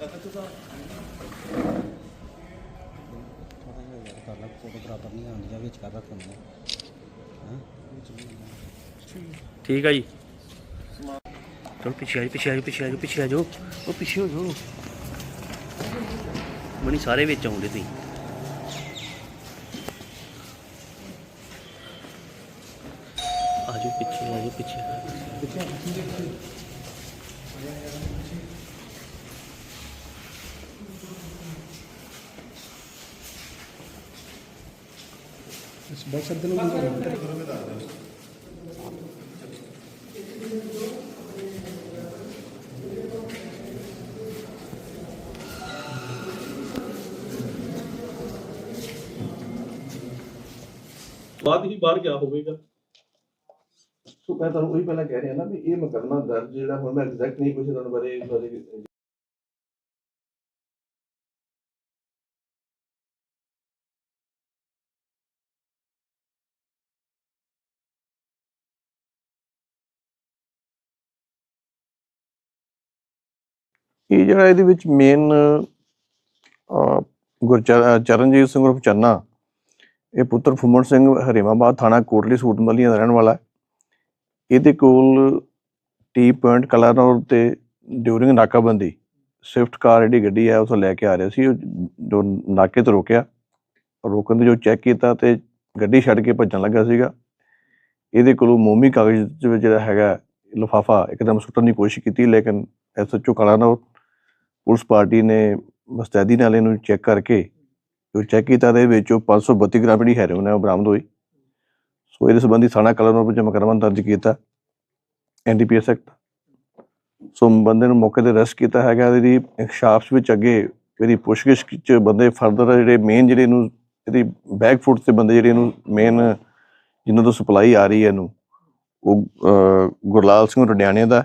ਕਰ ਲਾ ਨਹੀਂ ਆਉਂਦੀ ਜਾਂ ਵਿੱਚ ਕਰ ਰੱਖ ਠੀਕ ਆ ਜੀ। ਚਲੋ ਪਿੱਛੇ ਆ ਜਾਓ, ਪਿੱਛੇ ਆ ਜਾਓ, ਪਿੱਛੇ ਆ ਜਾਓ, ਪਿੱਛੇ ਆ ਜਾਓ। ਉਹ ਪਿੱਛੇ ਹੋ ਜਾਓ। ਮਣੀ ਸਾਰੇ ਵਿੱਚ ਆਉਂਦੇ ਤੁਸੀਂ। ਆ ਜਾਓ, ਪਿੱਛੇ ਆ ਜਾਓ, ਪਿੱਛੇ ਬੈਕ ਸਾਈਡ ਤੇ ਲੋਕ ਬਾਅਦ ਹੀ ਬਾਹਰ ਗਿਆ ਹੋਵੇਗਾ ਸੋ ਮੈਂ ਤੁਹਾਨੂੰ ਉਹੀ ਪਹਿਲਾਂ ਕਹਿ ਰਿਹਾ ਨਾ ਵੀ ਇਹ ਮੁਕੱਦਮਾ ਦਰਜ ਜਿਹੜਾ ਹੁਣ ਮੈਂ ਐਗਜ਼ੈਕਟ ਨਹੀਂ ਕੁਝ ਤੁਹਾਨੂੰ ਬਾਰੇ ਇਸ ਬਾਰੇ ਇਹ ਜਿਹੜਾ ਇਹਦੇ ਵਿੱਚ ਮੇਨ ਗੁਰਚਰਨ ਚਰਨਜੀਤ ਸਿੰਘ ਉਰਫ ਚੰਨਾ, ਇਹ ਪੁੱਤਰ ਫੁੰਮਣ ਸਿੰਘ ਹਰੀਮਾਬਾਦ ਥਾਣਾ ਕੋਟਲੀ ਸੂਟ ਮਲੀਆਂ ਦਾ ਰਹਿਣ ਵਾਲਾ ਹੈ। ਇਹਦੇ ਕੋਲ ਟੀ ਪੁਆਇੰਟ ਕਲਾਨੌਰ ਤੇ ਡਿਊਰਿੰਗ ਨਾਕਾਬੰਦੀ, ਸਵਿਫਟ ਕਾਰ ਜਿਹੜੀ ਗੱਡੀ ਹੈ ਉਸ ਲੈ ਕੇ ਆ ਰਿਹਾ ਸੀ, ਉਹ ਜੋ ਨਾਕੇ ਤੇ ਰੋਕਿਆ। ਰੋਕਣ ਦੇ ਜੋ ਚੈੱਕ ਕੀਤਾ ਤੇ ਗੱਡੀ ਛੱਡ ਕੇ ਭੱਜਣ ਲੱਗਾ ਸੀਗਾ। ਇਹਦੇ ਕੋਲੋਂ ਮੋਮੀ ਕਾਗਜ਼ ਦੇ ਜਿਹੜਾ ਹੈਗਾ, ਲਿਫਾਫਾ ਇੱਕਦਮ ਸੁੱਟਣ ਦੀ ਕੋਸ਼ਿਸ਼ ਕੀਤੀ, ਲੇਕਿਨ ਐਸਐਚਓ ਕਲਾਨੌਰ ਪੁਲਿਸ ਪਾਰਟੀ ਨੇ ਮੁਸਤੈਦੀ ਨਾਲ ਇਹਨੂੰ ਚੈੱਕ ਕਰਕੇ ਜੋ ਚੈੱਕ ਕੀਤਾ ਦੇ ਵਿੱਚੋਂ 532 ਗ੍ਰਾਮ ਜਿਹੜੀ ਹੈਰੋਇਨ ਹੈ ਉਹ ਬਰਾਮਦ ਹੋਈ। ਸੋ ਇਹਦੇ ਸੰਬੰਧੀ ਥਾਣਾ ਕਲਨੌਰ ਵਿੱਚ ਮੁਕੱਦਮਾ ਦਰਜ ਕੀਤਾ ਐਨਡੀਪੀਐਸ ਐਕਟ। ਸੋ ਬੰਦੇ ਨੂੰ ਮੌਕੇ ਤੇ ਅਰੈਸਟ ਕੀਤਾ ਹੈਗਾ ਇਹਦੀ ਇਨਕਸ਼ਾਫ ਵਿੱਚ ਅੱਗੇ ਇਹਦੀ ਪੁੱਛਗਿੱਛ ਚ ਬੰਦੇ ਫਰਦਰ ਜਿਹੜੇ ਮੇਨ ਜਿਹੜੇ ਇਹਨੂੰ, ਇਹਦੀ ਬੈਕ ਫੁੱਟ ਤੇ ਬੰਦੇ ਜਿਹੜੇ ਇਹਨੂੰ ਮੇਨ ਜਿਨ੍ਹਾਂ ਤੋਂ ਸਪਲਾਈ ਆ ਰਹੀ ਹੈ ਇਹਨੂੰ, ਉਹ ਗੁਰਲਾਲ ਸਿੰਘ ਰਡਿਆਣੇ ਦਾ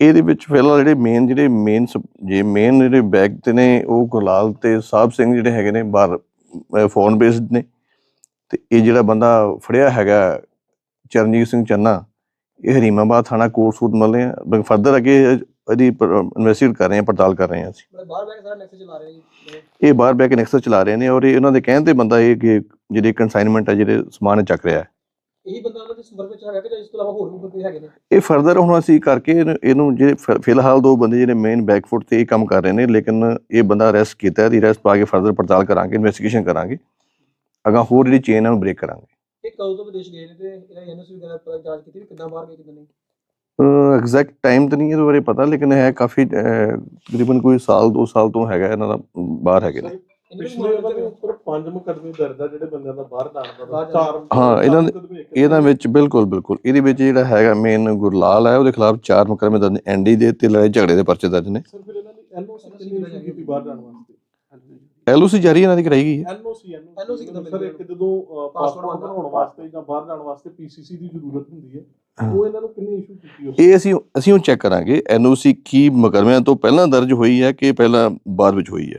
ਇਹਦੇ ਵਿੱਚ ਫਿਲਹਾਲ ਜਿਹੜੇ ਮੇਨ ਜਿਹੜੇ ਮੇਨ ਜੇ ਮੇਨ ਜਿਹੜੇ ਬੈਗ ਤੇ ਨੇ ਉਹ ਗੁਰਲਾਲ ਤੇ ਸਾਹਿਬ ਸਿੰਘ ਜਿਹੜੇ ਹੈਗੇ ਨੇ ਬਾਹਰ ਫੋਨ ਬੇਸਡ ਨੇ। ਤੇ ਇਹ ਜਿਹੜਾ ਬੰਦਾ ਫੜਿਆ ਹੈਗਾ ਚਰਨਜੀਤ ਸਿੰਘ ਚੰਨਾ ਇਹ ਹਰੀਮਾਬਾਦ ਥਾਣਾ ਕੋਟਸੂਦ ਮਲੇ ਆ। ਫਰਦਰ ਅੱਗੇ ਇਹਦੀ ਇਨਵੈਸਟੀਗੇਟ ਕਰ ਰਹੇ ਆ ਪੜਤਾਲ ਕਰ ਰਹੇ ਆ ਅਸੀਂ। ਮਤਲਬ ਬਾਹਰ ਬੈਕ ਸਾਰਾ ਨੈਕਸਟ ਚਲਾ ਰਹੇ ਜੀ। ਇਹ ਬਾਹਰ ਬੈਕ ਨੈਕਸਸ ਚਲਾ ਰਹੇ ਨੇ ਔਰ ਇਹ ਉਹਨਾਂ ਦੇ ਕਹਿਣ ਤੇ ਬੰਦਾ ਇਹ ਕਿ ਜਿਹੜੇ ਕਨਸਾਈਨਮੈਂਟ ਹੈ ਜਿਹੜੇ ਸਮਾਨ ਚੱਕ ਰਿਹਾ ਹੈ। ਇਹੀ ਬੰਦਾ ਉਹਨਾਂ ਦੇ ਸੰਪਰਕ ਵਿੱਚ ਹੈਗਾ ਕਿ ਜਾਂ ਇਸ ਤੋਂ ਇਲਾਵਾ ਹੋਰ ਵੀ ਬੰਦੇ ਹੈਗੇ ਨੇ? ਇਹ ਫਰਦਰ ਹੁਣ ਅਸੀਂ ਕਰਕੇ ਇਹਨੂੰ- ਇਹਨੂੰ ਜਿਹੜੇ ਫਿ- ਫਿਲਹਾਲ ਦੋ ਬੰਦੇ ਜਿਹੜੇ ਮੇਨ ਬੈਕਫੁੱਟ ਤੇ ਇਹ ਕੰਮ ਕਰ ਰਹੇ ਨੇ ਲੇਕਿਨ ਇਹ ਬੰਦਾ ਅਰੈਸਟ ਕੀਤਾ ਹੈ ਦੀ ਅਰੈਸਟ ਪਾ ਕੇ ਫਰਦਰ ਪੜਤਾਲ ਕਰਾਂਗੇ ਇਨਵੈਸਟੀਗੇਸ਼ਨ ਕਰਾਂਗੇ। ਅਗਾ ਹੋਰ ਜਿਹੜੀ ਚੇਨ ਹੈ ਉਹਨੂੰ ਬ੍ਰੇਕ ਕਰਾਂਗੇ। ਇਹ ਕਦੋਂ ਤੋਂ ਵਿਦੇਸ਼ ਗਏ ਨੇ ਤੇ ਇਹਨਾਂ ਐਨਐਸ ਵਗੈਰਾ ਪਰ ਜਾਂਚ ਕੀਤੀ ਵੀ ਕਿੱਦਾਂ ਬਾਹਰ ਗਏ ਕਿੱਦਾਂ ਨਹੀਂ? ਐਗਜ਼ੈਕਟ ਟਾਈਮ ਤਾਂ ਨਹੀਂ ਇਹਦੇ ਬਾਰੇ ਪਤਾ ਲੇਕਿਨ ਹੈ ਕਾਫੀ ਅਹ, ਤਕਰੀਬਨ ਕੋਈ ਸਾਲ ਦੋ ਸਾਲ ਤੋਂ ਹੈਗਾ ਇਹਨਾਂ ਦਾ ਬਾਹਰ ਹੈਗੇ ਨੂੰ। ਪਿਛਲੇ ਉਹਨਾਂ ਦੇ ਉੱਪਰ ਪੰਜ ਮੁਕੱਦਮੇ ਦਰਜ ਆ ਜਿਹੜੇ ਬੰਦਿਆਂ ਦਾ ਬਾਹਰ ਜਾਣ ਦਾ ਬਾਹਰ ਚਾਰ ਹਾਂ, ਇਹਨਾਂ ਦੇ- ਮੁਕੱਦਮੇ ਇੱਕ ਇਹਨਾਂ ਵਿੱਚ ਬਿਲਕੁਲ ਬਿਲਕੁਲ। ਇਹਦੇ ਵਿੱਚ ਜਿਹੜਾ ਹੈਗਾ ਮੇਨ ਗੁਰਲਾਲ ਹੈ ਉਹਦੇ ਖਿਲਾਫ ਚਾਰ ਮੁਕੱਦਮੇ ਦਰਜ ਐਨਡੀ ਦੇ ਤੇ ਲੜਾਈ ਝਗੜੇ ਦੇ ਪਰਚੇ ਦਰਜ ਨੇ। ਸਰ ਫਿਰ ਇਹਨਾਂ ਦੀ ਐਨਓਸੀ ਕਿੰਨੀ ਇਸ਼ੂ ਕੀਤੀ ਬਾਹਰ ਜਾਣ ਵਾਸਤੇ? ਐਲਓਸੀ ਜਾਰੀ ਇਹਨਾਂ ਦੀ ਕਰਾਈ ਗਈ ਹੈ। ਐਨਓਸੀ NOC ਕਿੱਦਾਂ ਸਰ ਮਿਲਦੀ ਇੱਕ ਜਦੋਂ Passport ਪਾਸਪੋਰਟ ਬਣਾਉਣ ਵਾਸਤੇ ਜਾਂ ਬਾਹਰ ਜਾਣ ਵਾਸਤੇ ਪੀਸੀਸੀ ਦੀ ਜ਼ਰੂਰਤ ਹੁੰਦੀ ਹੈ ਹਾਂ। ਉਹ ਇਹਨਾਂ ਨੂੰ ਕਿੰਨੀ ਇਸ਼ੂ ਕੀਤੀ ਉਸ ਇਹ ਅਸੀਂ ਅਸੀਂ ਉਹ ਚੈੱਕ ਕਰਾਂਗੇ। ਐਨਓਸੀ ਕੀ ਮੁਕੱਦਮਿਆਂ ਤੋਂ ਪਹਿਲਾਂ ਦਰਜ ਹੋਈ ਹੈ ਕਿ ਪਹਿਲਾਂ ਬਾਅਦ ਵਿੱਚ ਹੋਈ ਹੈ।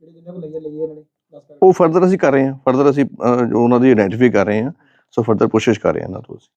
ਜਿਹੜੇ ਜਿੰਨੇ ਕੋ ਲਈਏ ਲਈਏ ਇਹਨਾਂ ਨੇ 10 ਪੈਕਟ ਉਹ ਫਰਦਰ ਅਸੀਂ ਕਰ ਰਹੇ ਹਾਂ ਫਰਦਰ ਅਸੀਂ ਅਹ, ਜੋ ਉਹਨਾਂ ਦੀ ਆਇਡੈਂਟੀਫਾਈ ਕਰ ਰਹੇ ਹਾਂ ਸੋ ਫਰਦਰ ਕੋਸ਼ਿਸ਼ ਕਰ ਰਹੇ ਹਾਂ ਇਹਨਾਂ ਤੋਂ ਅਸੀਂ।